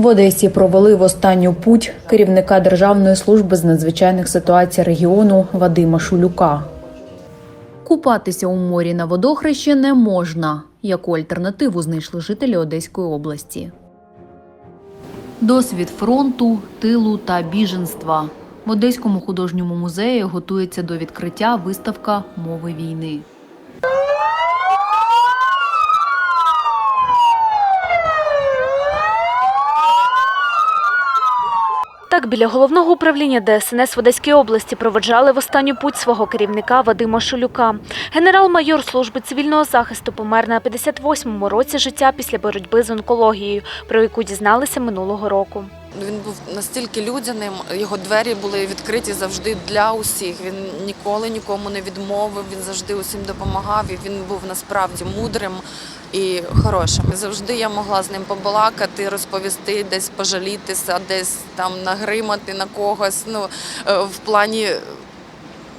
В Одесі провели в останню путь керівника Державної служби з надзвичайних ситуацій регіону Вадима Шулюка. Купатися у морі на водохрещі не можна. Яку альтернативу знайшли жителі Одеської області? Досвід фронту, тилу та біженства. В Одеському художньому музеї готується до відкриття виставка мови війни. Так, біля головного управління ДСНС в Одеській області проведжали в останню путь свого керівника Вадима Шулюка. Генерал-майор служби цивільного захисту помер на 58-му році життя після боротьби з онкологією, про яку дізналися минулого року. Він був настільки людяним, його двері були відкриті завжди для усіх. Він ніколи нікому не відмовив, він завжди усім допомагав. І він був насправді мудрим і хорошим. Завжди я могла з ним побалакати, розповісти, десь пожалітися, десь там нагримати на когось. Ну е, в плані.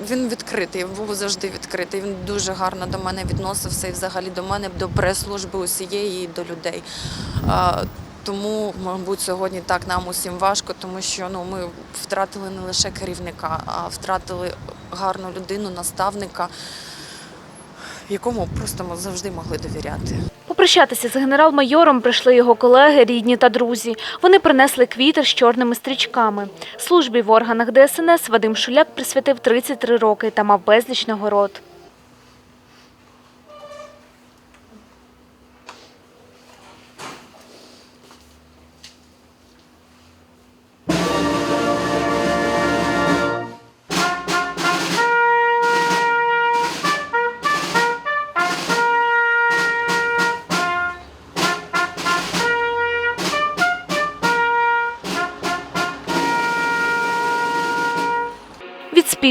Він відкритий, був завжди відкритий. Він дуже гарно до мене відносився і взагалі до мене, до прес-служби усієї і до людей. Тому, мабуть, сьогодні так нам усім важко, тому що ну ми втратили не лише керівника, а втратили гарну людину, наставника, якому просто ми завжди могли довіряти. Попрощатися з генерал-майором прийшли його колеги, рідні та друзі. Вони принесли квіти з чорними стрічками. Службі в органах ДСНС Вадим Шуляк присвятив 33 роки та мав безліч нагород.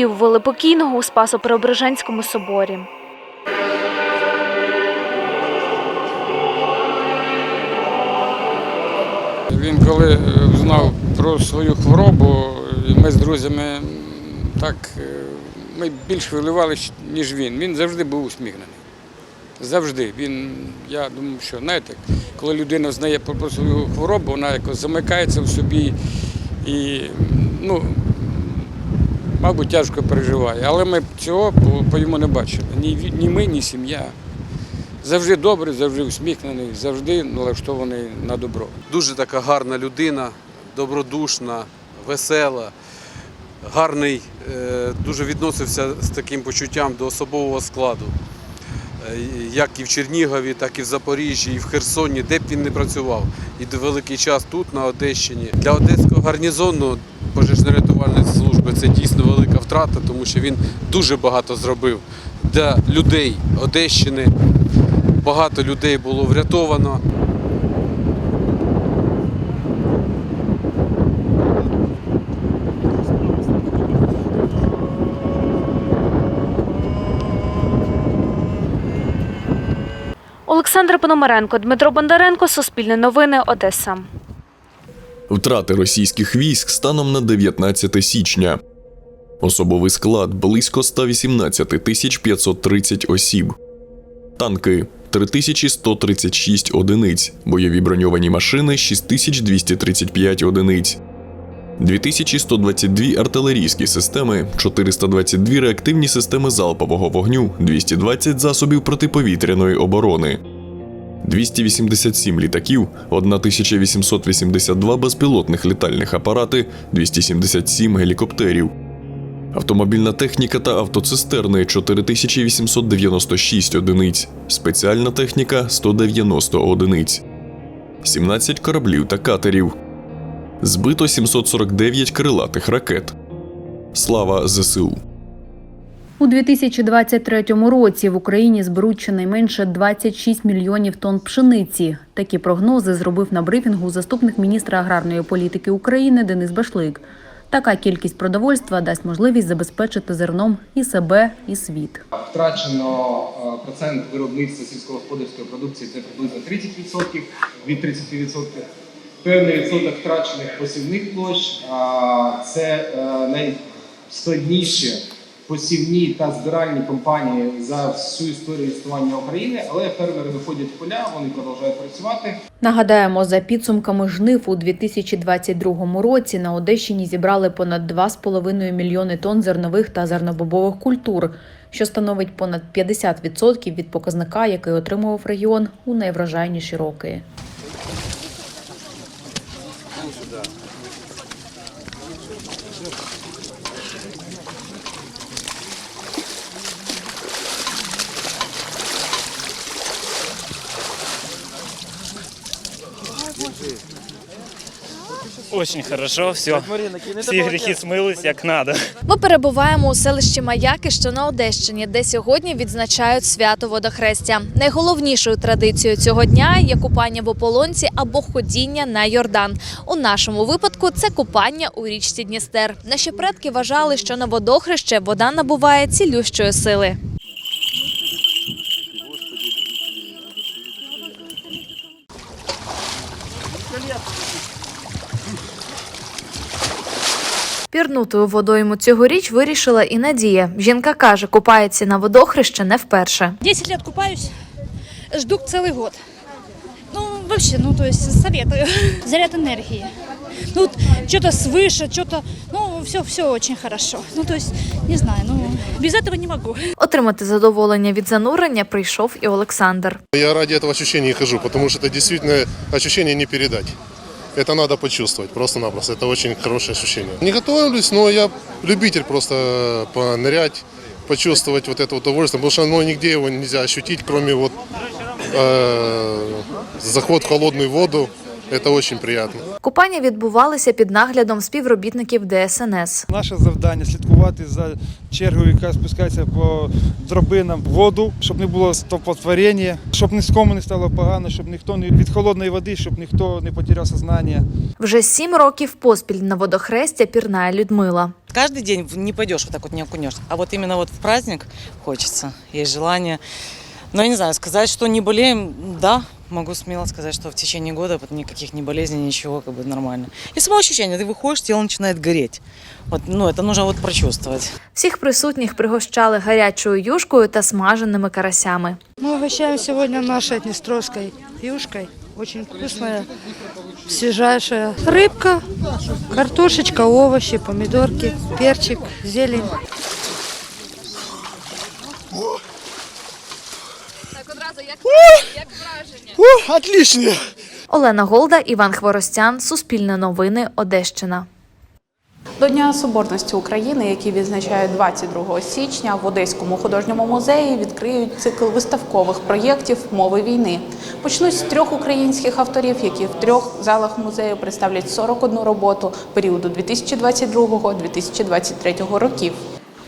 Відспів велипокійного у Спасо-Преображенському соборі. Він коли е, знав про свою хворобу, ми з друзями так е, ми більш хвилювали, ніж він. Він завжди був усміхнений. Завжди. Він, я думаю, що знаєте, коли людина знає про свою хворобу, вона якось замикається в собі і, ну, мабуть, тяжко переживає. Але ми цього по, йому не бачили. Ні, ні ми, ні сім'я. Завжди добрий, завжди усміхнений, завжди налаштований на добро. Дуже така гарна людина, добродушна, весела, гарний, е, дуже відносився з таким почуттям до особового складу. Е, Як і в Чернігові, так і в Запоріжжі, і в Херсоні, де б він не працював. І великий час тут, на Одещині. Для Одеського гарнізону пожежно-рятувальної служби це дійсно велика втрата, тому що він дуже багато зробив для людей Одещини. Багато людей було врятовано. Олександр Пономаренко, Дмитро Бондаренко, Суспільне новини, Одеса. Втрати російських військ станом на 19 січня. Особовий склад близько 118 530 осіб. Танки 3136 одиниць. Бойові броньовані машини 6235 одиниць. 2122 артилерійські системи, 422 реактивні системи залпового вогню, 220 засобів протиповітряної оборони. 287 літаків, 1882 безпілотних літальних апарати, 277 гелікоптерів. Автомобільна техніка та автоцистерни 4896 одиниць, спеціальна техніка 190 одиниць, 17 кораблів та катерів. Збито 749 крилатих ракет. Слава ЗСУ. У 2023 році в Україні зберуть щонайменше 26 мільйонів тонн пшениці. Такі прогнози зробив на брифінгу заступник міністра аграрної політики України Денис Башлик. Така кількість продовольства дасть можливість забезпечити зерном і себе, і світ. Втрачено е, процент виробництва сільськогосподарської продукції це приблизно 30% від 30%. Певний відсоток втрачених посівних площ це е, найскладніші посівні та збиральні компанії за всю історію існування України, але фермери виходять в поля, вони продовжують працювати. Нагадаємо, за підсумками жнив у 2022 році на Одещині зібрали понад 2,5 мільйони тонн зернових та зернобобових культур, що становить понад 50% від показника, який отримував регіон у найврожайніші роки. Очень хорошо, все. Всі гріхи смились як надо. Ми перебуваємо у селищі Маяки, що на Одещині, де сьогодні відзначають свято водохрестя. Найголовнішою традицією цього дня є купання в ополонці або ходіння на Йордан. У нашому випадку це купання у річці Дністер. Наші предки вважали, що на водохреще вода набуває цілющої сили. Пірнутою водойму цьогоріч вирішила і Надія. Жінка каже, купається на водохреще не вперше. 10 лет купаюсь, жду целый год. Ну, вообще, ну, то есть советую. Заряд энергии. Ну, вот что-то свыше, что-то, ну, все, все очень хорошо. Ну, то есть, не знаю, ну, без этого не могу. Отримати задоволення від занурення прийшов і Олександр. Я ради этого ощущения и хожу, потому что это действительно ощущение не передать. Это надо почувствовать просто-напросто. Это очень хорошее ощущение. Не готовлюсь, но я любитель просто понырять, почувствовать вот это удовольствие, потому что оно нигде его нельзя ощутить, кроме вот э, заход в холодную воду. Это очень приятно. Купання відбувалися під наглядом співробітників ДСНС. Наше завдання слідкувати за чергою, яка спускається по драбинам воду, щоб не було стовпотворення, щоб нікому не стало погано, щоб ніхто не від холодної води, щоб ніхто не потеряв сознання. Вже сім років поспіль на водохрестя пірнає Людмила. Каждый день не пойдешь, вот так вот не окунешься. А вот именно вот в праздник хочется, есть желание. Но я не знаю, сказать, что не болеем, да, могу смело сказать, что в течение года вот никаких не болезней, ничего, как бы нормально. И само ощущение, ты выходишь, тело начинает гореть. Вот, ну, это нужно вот прочувствовать. Всіх присутніх пригощали гарячою юшкою та смаженими карасями. Мы угощаем сегодня нашей днестровской юшкой. Очень вкусная, свежайшая рыбка, картошечка, овощи, помидорки, перчик, зелень. Отлично! Олена Голда, Іван Хворостян, Суспільне новини, Одещина. До Дня Соборності України, який відзначають 22 січня, в Одеському художньому музеї відкриють цикл виставкових проєктів мови війни. Почнуть з трьох українських авторів, які в трьох залах музею представлять 41 роботу періоду 2022-2023 років.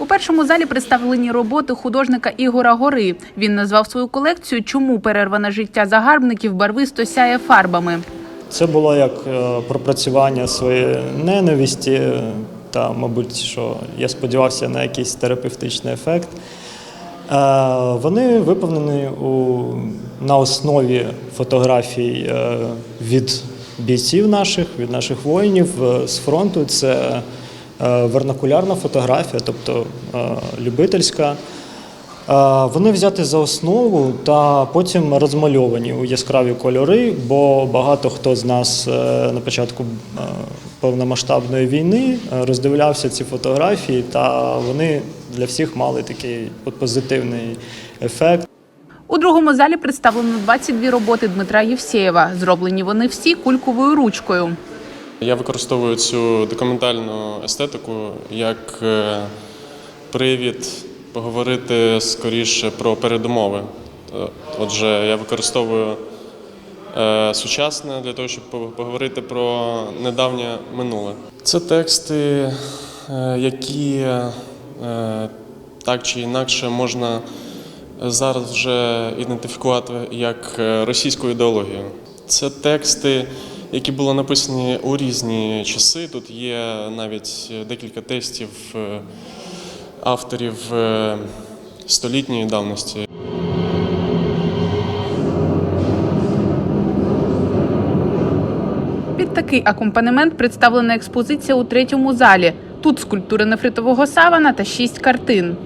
У першому залі представлені роботи художника Ігора Гори. Він назвав свою колекцію Чому перерване життя загарбників барвисто сяє фарбами. Це було як е, пропрацювання своєї ненависті, е, та, мабуть, що я сподівався на якийсь терапевтичний ефект. Е, Вони виповнені у, на основі фотографій від бійців наших, від наших воїнів з фронту. Це вернакулярна фотографія, тобто е, любительська. Е, Вони взяті за основу та потім розмальовані у яскраві кольори, бо багато хто з нас е, на початку е, повномасштабної війни е, роздивлявся ці фотографії, та вони для всіх мали такий позитивний ефект. У другому залі представлено 22 роботи Дмитра Євсєєва. Зроблені вони всі кульковою ручкою. Я використовую цю документальну естетику як е, привід поговорити скоріше про передумови. Е, Отже, я використовую е, сучасне для того, щоб поговорити про недавнє минуле. Це тексти, які так чи інакше можна зараз вже ідентифікувати як російську ідеологію. Це тексти, які були написані у різні часи. Тут є навіть декілька текстів е, авторів е, столітньої давності. Під такий акомпанемент представлена експозиція у третьому залі. Тут скульптури нефритового савана та шість картин.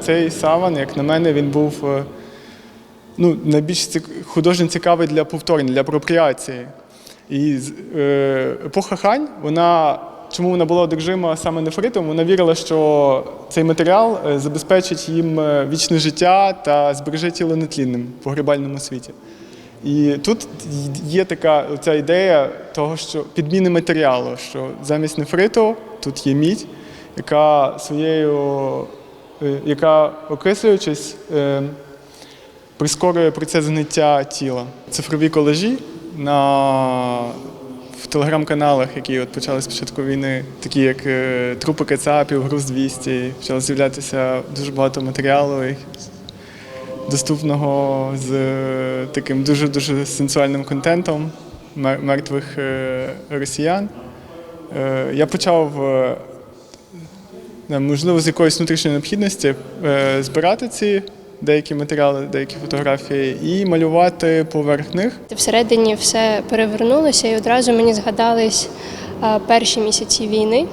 Цей саван, як на мене, він був е, ну, найбільш художньо цікавий для повторення, для апропріації. І е, епоха Хань, вона, чому вона була одержима саме нефритом, вона вірила, що цей матеріал е, забезпечить їм е, вічне життя та збереже тіло нетлінним в погребальному світі. І тут є така ця ідея того, що підміни матеріалу, що замість нефриту тут є мідь, яка своєю, яка окислюючись, прискорює процес гниття тіла. Цифрові колажі на в телеграм-каналах, які от почали з початку війни, такі як е, трупи кацапів, груз 200, почало з'являтися дуже багато матеріалу доступного з е, таким дуже-дуже сенсуальним контентом мер- мертвих е, росіян. Я почав, можливо, з якоїсь внутрішньої необхідності збирати ці деякі матеріали, деякі фотографії і малювати поверх них. Всередині все перевернулося, і одразу мені згадались перші місяці війни.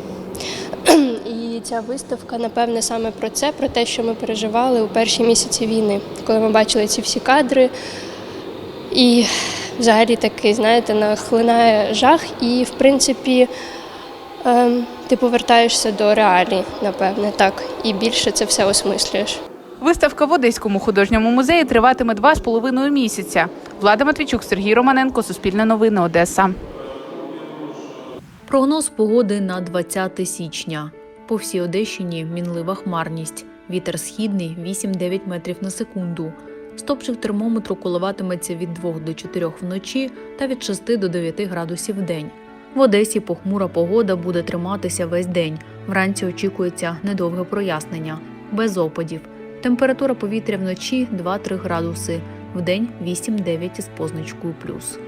І ця виставка, напевне, саме про це, про те, що ми переживали у перші місяці війни, коли ми бачили ці всі кадри. І взагалі такий, знаєте, нахлинає жах, і в принципі ем, ти повертаєшся до реалій, напевне, так. І більше це все осмислюєш. Виставка в Одеському художньому музеї триватиме два з половиною місяця. Влада Матвійчук, Сергій Романенко, Суспільне новини, Одеса. Прогноз погоди на 20 січня. По всій Одещині мінлива хмарність. Вітер східний 8-9 метрів на секунду. Стопчик термометру коливатиметься від 2 до 4 вночі та від 6 до 9 градусів в день. В Одесі похмура погода буде триматися весь день. Вранці очікується недовге прояснення, без опадів. Температура повітря вночі 2-3 градуси, вдень 8-9 із позначкою плюс.